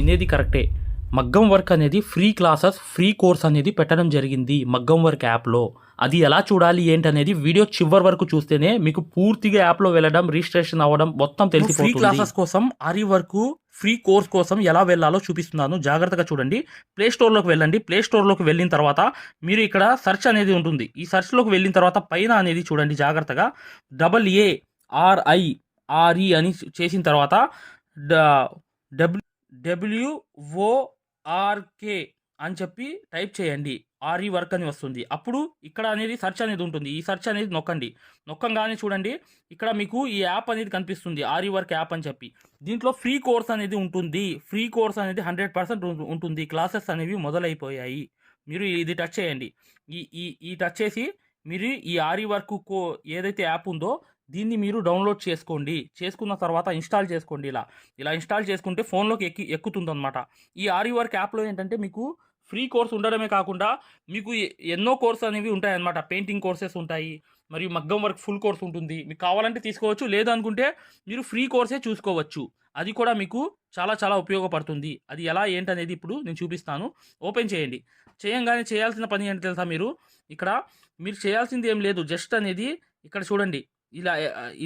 వినేది కరెక్టే. మగ్గం వర్క్ అనేది ఫ్రీ క్లాసెస్ ఫ్రీ కోర్స్ అనేది పెట్టడం జరిగింది మగ్గం వర్క్ యాప్లో. అది ఎలా చూడాలి ఏంటనేది వీడియో చివరి వరకు చూస్తేనే మీకు పూర్తిగా యాప్లో వెళ్ళడం రిజిస్ట్రేషన్ అవ్వడం మొత్తం తెలిసి ఫ్రీ క్లాసెస్ కోసం ఆరి వరకు ఫ్రీ కోర్స్ కోసం ఎలా వెళ్ళాలో చూపిస్తున్నాను. జాగ్రత్తగా చూడండి. ప్లే స్టోర్లోకి వెళ్ళండి. ప్లే స్టోర్లోకి వెళ్ళిన తర్వాత మీరు ఇక్కడ సెర్చ్ అనేది ఉంటుంది. ఈ సెర్చ్లోకి వెళ్ళిన తర్వాత పైన అనేది చూడండి జాగ్రత్తగా. డబల్ ఏ ఆర్ఐ ఆర్ఈ అని చేసిన తర్వాత డబ్ల్యూ డబ్ల్యూఓఆర్కే అని చెప్పి టైప్ చేయండి. ఆర్ఈ వర్క్ అని వస్తుంది. అప్పుడు ఇక్కడ అనేది సెర్చ్ అనేది ఉంటుంది. ఈ సెర్చ్ అనేది నొక్కండి. నొక్కంగానే చూడండి. ఇక్కడ మీకు ఈ యాప్ అనేది కనిపిస్తుంది. ఆర్ఈ వర్క్ యాప్ అని చెప్పి. దీంట్లో ఫ్రీ కోర్స్ అనేది ఉంటుంది. ఫ్రీ కోర్స్ అనేది హండ్రెడ్ పర్సెంట్ ఉంటుంది. క్లాసెస్ అనేవి మొదలైపోయాయి. మీరు ఇది టచ్ చేయండి. ఈ ఈ ఈ టచ్ చేసి మీరు ఈ ఆరి వర్క్ కో ఏదైతే యాప్ ఉందో దీన్ని మీరు డౌన్లోడ్ చేసుకోండి. చేసుకున్న తర్వాత ఇన్స్టాల్ చేసుకోండి ఇలా. ఇలా ఇన్స్టాల్ చేసుకుంటే ఫోన్లోకి ఎక్కి ఎక్కుతుందన్నమాట. ఈ ఆర్యూ వర్క్ యాప్లో ఏంటంటే మీకు ఫ్రీ కోర్స్ ఉండడమే కాకుండా మీకు ఎన్నో కోర్స్ అనేవి ఉంటాయన్నమాట. పెయింటింగ్ కోర్సెస్ ఉంటాయి. మరియు మగ్గం వర్క్ ఫుల్ కోర్స్ ఉంటుంది. మీకు కావాలంటే తీసుకోవచ్చు. లేదనుకుంటే మీరు ఫ్రీ కోర్సే చూసుకోవచ్చు. అది కూడా మీకు చాలా చాలా ఉపయోగపడుతుంది. అది ఎలా ఏంటనేది ఇప్పుడు నేను చూపిస్తాను. ఓపెన్ చేయండి. చేయంగానే చేయాల్సిన పని ఏంటి తెలుసా మీరు? ఇక్కడ మీరు చేయాల్సింది ఏం లేదు. జస్ట్ అనేది ఇక్కడ చూడండి. ఇలా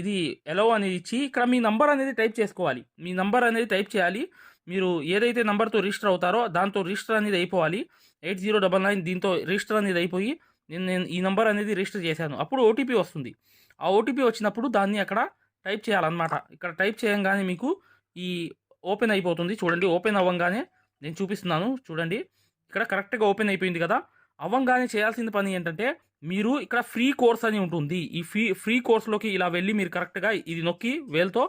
ఇది ఎలో అనేది ఇచ్చి ఇక్కడ మీ నంబర్ అనేది టైప్ చేసుకోవాలి. మీ నంబర్ అనేది టైప్ చేయాలి. మీరు ఏదైతే నంబర్తో రిజిస్టర్ అవుతారో దాంతో రిజిస్టర్ అనేది అయిపోవాలి. ఎయిట్ జీరో డబల్ నైన్ దీంతో రిజిస్టర్ అనేది అయిపోయి నేను నేను ఈ నంబర్ అనేది రిజిస్టర్ చేశాను. అప్పుడు ఓటీపీ వస్తుంది. ఆ ఓటీపీ వచ్చినప్పుడు దాన్ని అక్కడ టైప్ చేయాలన్నమాట. ఇక్కడ టైప్ చేయంగానే మీకు ఈ ఓపెన్ అయిపోతుంది. చూడండి ఓపెన్ అవ్వగానే నేను చూపిస్తున్నాను. చూడండి ఇక్కడ కరెక్ట్గా ఓపెన్ అయిపోయింది కదా. అవ్వంగానే చేయాల్సిన పని ఏంటంటే మీరు ఇక్కడ ఫ్రీ కోర్స్ అని ఉంటుంది. ఈ ఫ్రీ ఫ్రీ కోర్స్లోకి ఇలా వెళ్ళి మీరు కరెక్ట్గా ఇది నొక్కి వేల్తో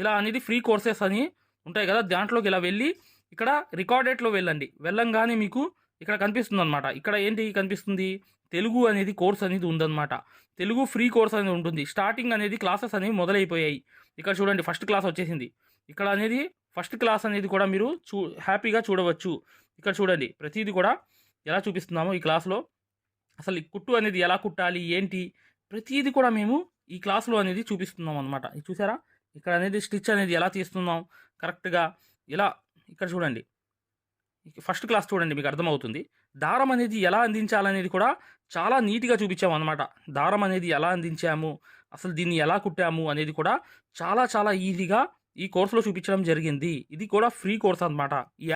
ఇలా అనేది ఫ్రీ కోర్సెస్ అని ఉంటాయి కదా. దాంట్లోకి ఇలా వెళ్ళి ఇక్కడ రికార్డెడ్లో వెళ్ళండి. వెళ్ళంగానే మీకు ఇక్కడ కనిపిస్తుంది అనమాట ఇక్కడ ఏంటి కనిపిస్తుంది? తెలుగు అనేది కోర్స్ అనేది ఉందన్నమాట. తెలుగు ఫ్రీ కోర్స్ అనేది ఉంటుంది. స్టార్టింగ్ అనేది క్లాసెస్ అనేవి మొదలైపోయాయి. ఇక్కడ చూడండి ఫస్ట్ క్లాస్ వచ్చేసింది. ఇక్కడ అనేది ఫస్ట్ క్లాస్ అనేది కూడా మీరు చూ హ్యాపీగా చూడవచ్చు. ఇక్కడ చూడండి ప్రతిదీ కూడా ఎలా చూపిస్తున్నామో ఈ క్లాస్లో అసలు ఈ కుట్టు అనేది ఎలా కుట్టాలి ఏంటి? ప్రతిదీ కూడా మేము ఈ క్లాస్లో అనేది చూపిస్తున్నాం అనమాట ఇది చూసారా? ఇక్కడ అనేది స్టిచ్ అనేది ఎలా తీస్తున్నాం? కరెక్ట్గా ఇలా ఇక్కడ చూడండి. ఫస్ట్ క్లాస్ చూడండి మీకు అర్థమవుతుంది. దారం అనేది ఎలా అందించాలనేది కూడా చాలా నీట్గా చూపించాము అనమాట దారం అనేది ఎలా అందించాము? అసలు దీన్ని ఎలా కుట్టాము? అనేది కూడా చాలా చాలా ఈజీగా ఈ కోర్సులో చూపించడం జరిగింది. ఇది కూడా ఫ్రీ కోర్స్ అనమాట ఈ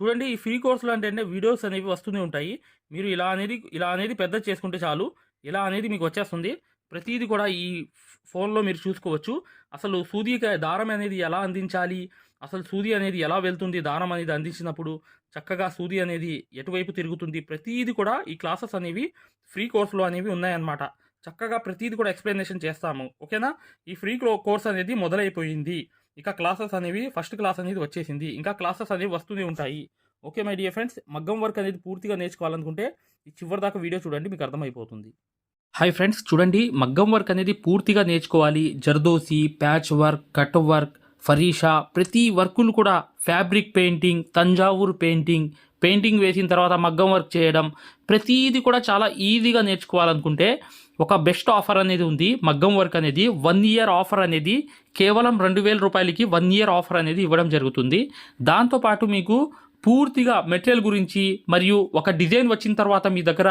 చూడండి ఈ ఫ్రీ కోర్సులు అంటే అంటే వీడియోస్ అనేవి వస్తూనే ఉంటాయి. మీరు ఇలా అనేది ఇలా అనేది పెద్ద చేసుకుంటే చాలు. ఇలా అనేది మీకు వచ్చేస్తుంది. ప్రతిదీ కూడా ఈ ఫోన్లో మీరు చూసుకోవచ్చు. అసలు సూది దారం అనేది ఎలా అందించాలి? అసలు సూది అనేది ఎలా వెళ్తుంది? దారం అనేది అందించినప్పుడు చక్కగా సూది అనేది ఎటువైపు తిరుగుతుంది? ప్రతిదీ కూడా ఈ క్లాసెస్ అనేవి ఫ్రీ కోర్సులో అనేవి ఉన్నాయన్నమాట. చక్కగా ప్రతిదీ కూడా ఎక్స్ప్లెనేషన్ చేస్తాము. ఓకేనా? ఈ ఫ్రీ కోర్స్ అనేది మొదలైపోయింది. ఇక క్లాసెస్ అనేవి ఫస్ట్ క్లాస్ అనేది వచ్చేసింది. ఇంకా క్లాసెస్ అనేవి వస్తూనే ఉంటాయి. ఓకే మై డియర్ ఫ్రెండ్స్ మగ్గం వర్క్ అనేది పూర్తిగా నేర్చుకోవాలనుకుంటే చివరి దాకా వీడియో చూడండి మీకు అర్థమైపోతుంది. హాయ్ ఫ్రెండ్స్ చూడండి మగ్గం వర్క్ అనేది పూర్తిగా నేర్చుకోవాలి. Zardozi patch work cut work ఫరీషా ప్రతి వర్కులు కూడా fabric painting Thanjavur painting painting వేసిన తర్వాత మగ్గం వర్క్ చేయడం ప్రతిదీ కూడా చాలా ఈజీగా నేర్చుకోవాలనుకుంటే ఒక బెస్ట్ ఆఫర్ అనేది ఉంది. మగ్గం వర్క్ అనేది వన్ ఇయర్ ఆఫర్ అనేది కేవలం రెండు వేల రూపాయలకి వన్ ఇయర్ ఆఫర్ అనేది ఇవ్వడం జరుగుతుంది. దాంతోపాటు మీకు పూర్తిగా మెటీరియల్ గురించి మరియు ఒక డిజైన్ వచ్చిన తర్వాత మీ దగ్గర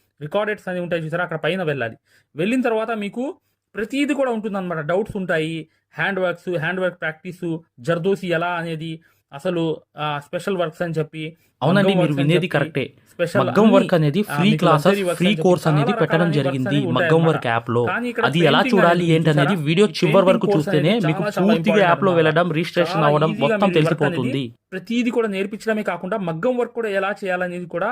రికార్డెడ్స్ అని ఉంటాయి చూసారా? అక్కడ పైన వెళ్ళాలి. వెళ్ళిన తర్వాత మీకు ప్రతిదీ కూడా ఉంటుందన్నమాట. డౌట్స్ ఉంటాయి. Hand works hand work practice zardozi ఎలా అనేది అసలు స్పెషల్ వర్క్స్ అని చెప్పి అవునండి మీరు వినేది కరెక్టే. స్పెషల్ మగ్గం వర్క్ అనేది free classes works free course అనేది పెట్టడం జరిగింది అనేవి మగ్గం. వర్క్ యాప్లో అది ఎలా చూడాలి ఏంటి అనేది? వీడియో చివరి వరకు చూస్తేనే మీకు పూర్తిగా యాప్లో. వెళ్ళడం రిజిస్ట్రేషన్ అవ్వడం మొత్తం తెలిసిపోతుంది. ప్రతిదీ కూడా నేర్పించడమే కాకుండా మగ్గం వర్క్ కూడా ఎలా చేయాలనేది కూడా